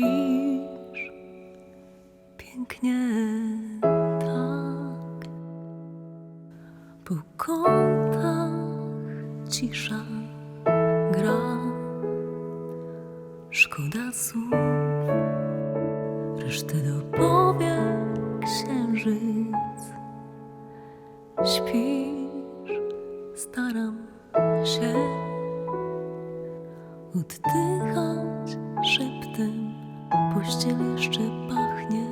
śpisz pięknie tak. Po kątach cisza gra, szkoda słów, reszty dopowie księżyc. Śpisz, staram się oddychać pościel jeszcze pachnie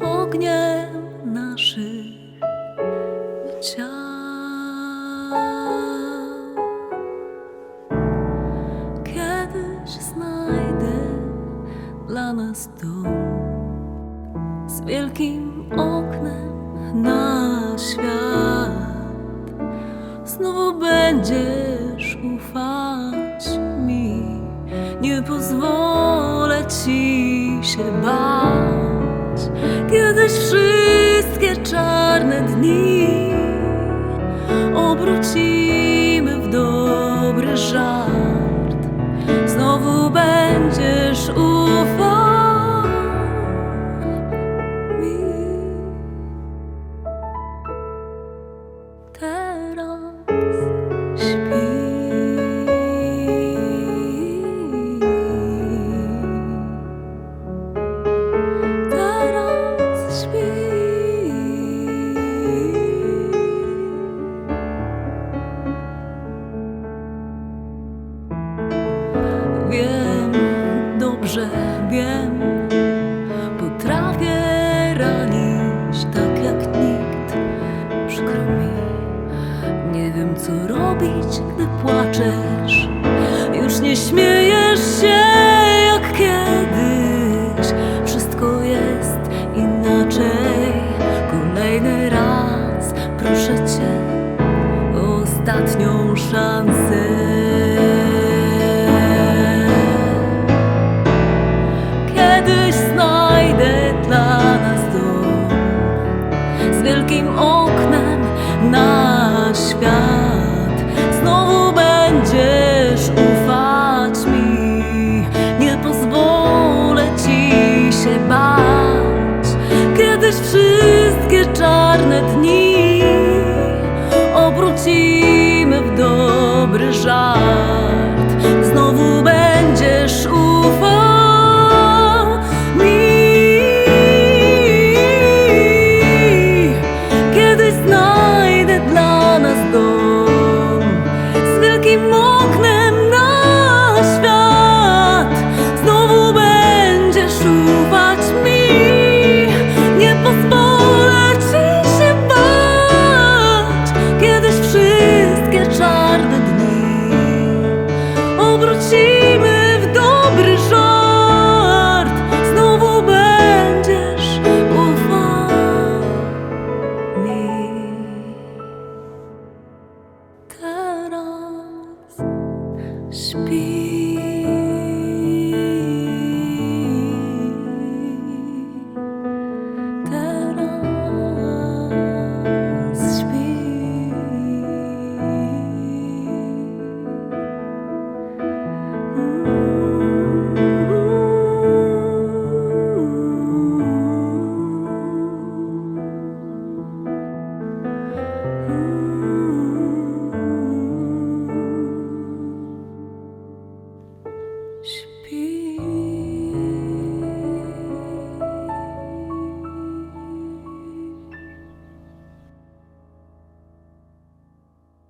ogniem naszych ciał. Kiedyś znajdę dla nas dom z wielkim oknem na świat. Znowu będziesz ci się bać. Kiedyś wszystkie czarne dni dobrze wiem, potrafię ranić tak jak nikt. Przykro mi, nie wiem co robić, gdy płaczesz. Już nie śmiejesz się jak kiedyś. Wszystko jest inaczej. Kolejny raz proszę cię ostatnią szansę. Dla nas dom z wielkim oknem na świat. Znowu będziesz ufać mi, nie pozwolę ci się bać. Kiedyś wszystkie czarne dni obrócimy w dobry żart. Speak.